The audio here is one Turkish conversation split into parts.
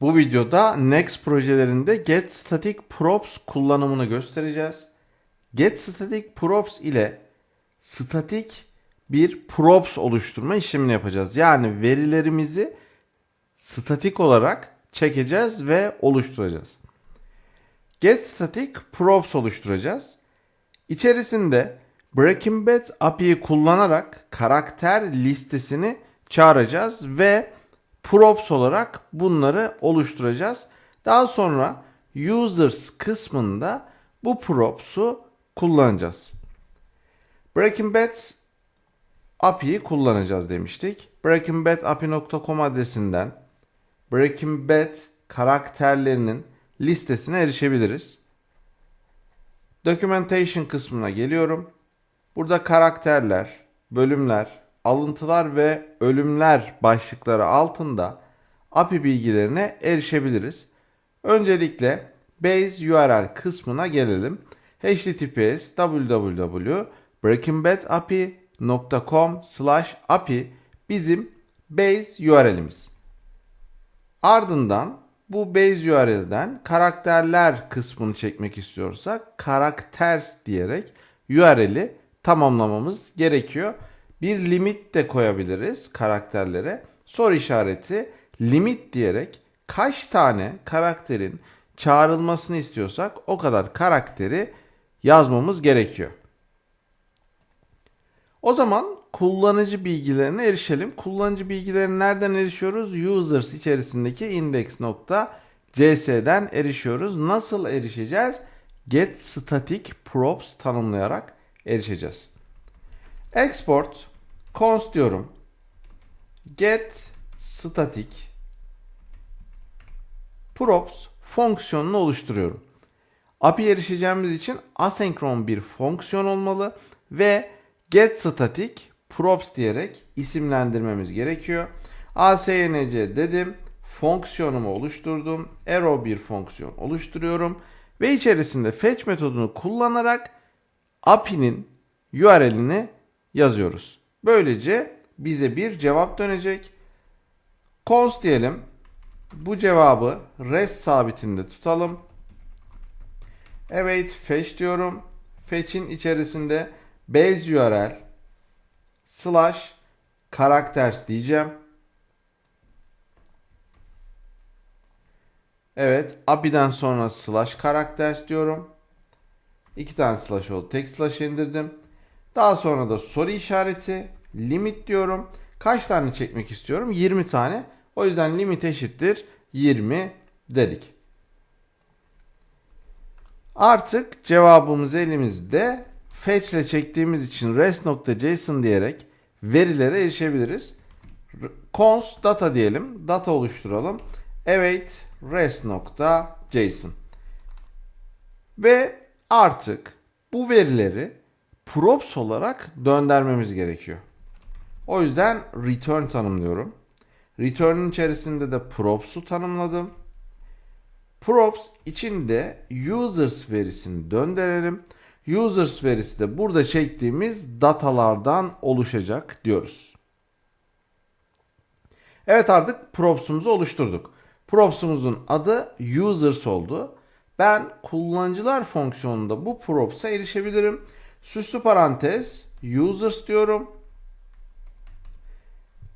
Bu videoda Next projelerinde Get Static Props kullanımını göstereceğiz. Get Static Props ile statik bir props oluşturma işlemini yapacağız. Yani verilerimizi statik olarak çekeceğiz ve oluşturacağız. Get Static Props oluşturacağız. İçerisinde Breaking Bad API'yi kullanarak karakter listesini çağıracağız ve props olarak bunları oluşturacağız. Daha sonra users kısmında bu props'u kullanacağız. Breaking Bad API'yi kullanacağız demiştik. breakingbadapi.com adresinden Breaking Bad karakterlerinin listesine erişebiliriz. Documentation kısmına geliyorum. Burada karakterler, bölümler, alıntılar ve ölümler başlıkları altında API bilgilerine erişebiliriz. Öncelikle base URL kısmına gelelim. https www.breakingbadapi.com api bizim base URL'imiz. Ardından bu base URL'den karakterler kısmını çekmek istiyorsak karakters diyerek URL'i tamamlamamız gerekiyor. Bir limit de koyabiliriz karakterlere. Soru işareti limit diyerek kaç tane karakterin çağrılmasını istiyorsak o kadar karakteri yazmamız gerekiyor. O zaman kullanıcı bilgilerine erişelim. Kullanıcı bilgilerine nereden erişiyoruz? Users içerisindeki index.cs'den erişiyoruz. Nasıl erişeceğiz? Get static props tanımlayarak erişeceğiz. Export const diyorum. Get static props fonksiyonunu oluşturuyorum. API erişeceğimiz için asenkron bir fonksiyon olmalı ve get static props diyerek isimlendirmemiz gerekiyor. async dedim. Fonksiyonumu oluşturdum. Arrow bir fonksiyon oluşturuyorum. Ve içerisinde fetch metodunu kullanarak API'nin URL'ini yazıyoruz. Böylece bize bir cevap dönecek. const diyelim. Bu cevabı rest sabitinde tutalım. Evet fetch diyorum. Fetch'in içerisinde base URL slash characters diyeceğim. Evet API'den sonra slash characters diyorum. İki tane slash oldu. Tek slash indirdim. Daha sonra da soru işareti limit diyorum. Kaç tane çekmek istiyorum? 20 tane. O yüzden limit eşittir 20 dedik. Artık cevabımız elimizde. Fetch ile çektiğimiz için rest.json diyerek verilere erişebiliriz. const data diyelim. Data oluşturalım. Evet rest.json. Ve artık bu verileri props olarak döndürmemiz gerekiyor. O yüzden return tanımlıyorum. Return'ün içerisinde de props'u tanımladım. Props içinde users verisini döndürelim. Users verisi de burada çektiğimiz datalardan oluşacak diyoruz. Evet artık props'umuzu oluşturduk. Props'umuzun adı users oldu. Ben kullanıcılar fonksiyonunda bu props'a erişebilirim. Süslü parantez users diyorum.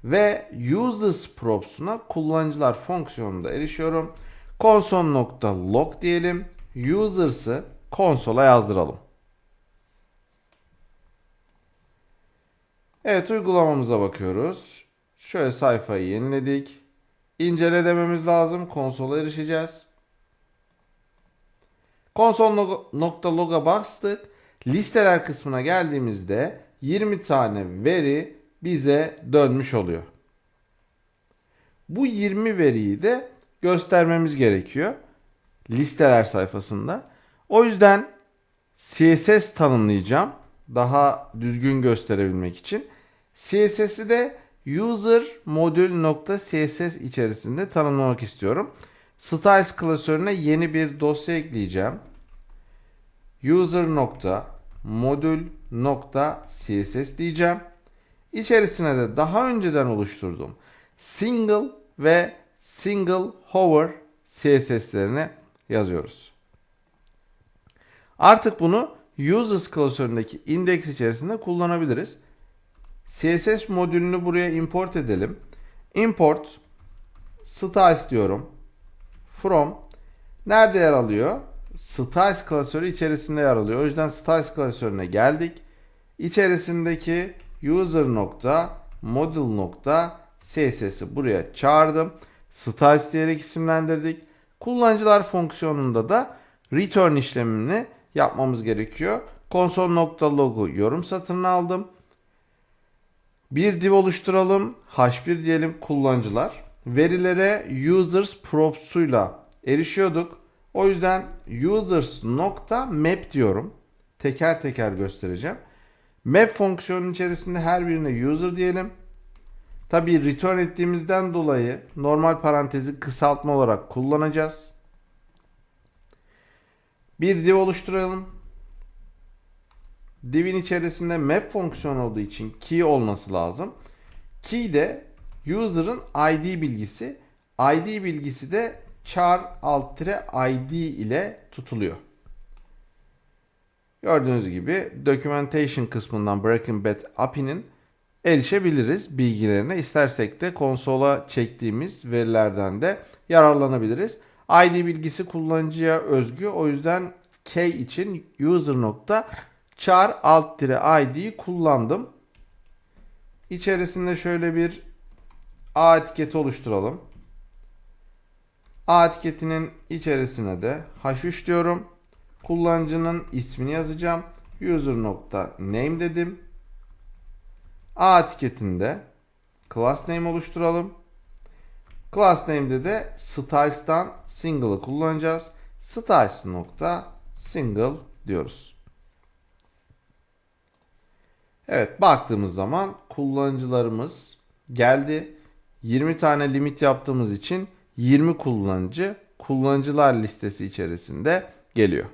Ve users props'una kullanıcılar fonksiyonunda erişiyorum. Console.log diyelim. Users'ı konsola yazdıralım. Evet uygulamamıza bakıyoruz. Şöyle sayfayı yeniledik. İncele dememiz lazım. Konsola erişeceğiz. Console.log'a bastık. Listeler kısmına geldiğimizde 20 tane veri bize dönmüş oluyor. Bu 20 veriyi de göstermemiz gerekiyor. Listeler sayfasında. O yüzden CSS tanımlayacağım. Daha düzgün gösterebilmek için. CSS'i de user modül.css içerisinde tanımlamak istiyorum. Styles klasörüne yeni bir dosya ekleyeceğim. User modül.css diyeceğim. İçerisine de daha önceden oluşturduğum single ve single hover CSS'lerini yazıyoruz. Artık bunu users klasöründeki index içerisinde kullanabiliriz. CSS modülünü buraya import edelim. Import styles diyorum. From nerede yer alıyor? Styles klasörü içerisinde yer alıyor. O yüzden styles klasörüne geldik. İçerisindeki user nokta model nokta CSS'i buraya çağırdım. Styles diyerek isimlendirdik. Kullanıcılar fonksiyonunda da return işlemini yapmamız gerekiyor. Console.log'u yorum satırına aldım. Bir div oluşturalım. H1 diyelim kullanıcılar. Verilere users props'uyla erişiyorduk. O yüzden users nokta map diyorum. Teker teker göstereceğim. Map fonksiyonun içerisinde her birine user diyelim. Tabii return ettiğimizden dolayı normal parantezi kısaltma olarak kullanacağız. Bir div oluşturalım. Div'in içerisinde map fonksiyonu olduğu için key olması lazım. Key de user'ın ID bilgisi. ID bilgisi de char alt tire id ile tutuluyor. Gördüğünüz gibi documentation kısmından Breaking API'nin erişebiliriz bilgilerine. İstersek de konsola çektiğimiz verilerden de yararlanabiliriz. ID bilgisi kullanıcıya özgü. O yüzden K için user nokta char alt id'yi kullandım. İçerisinde şöyle bir A etiketi oluşturalım. A etiketinin içerisine de h3 diyorum. Kullanıcının ismini yazacağım. User nokta name dedim. A etiketinde class name oluşturalım. Class name'de de styles'tan single'ı kullanacağız. Styles nokta single diyoruz. Evet baktığımız zaman kullanıcılarımız geldi. 20 tane limit yaptığımız için 20 kullanıcı kullanıcılar listesi içerisinde geliyor.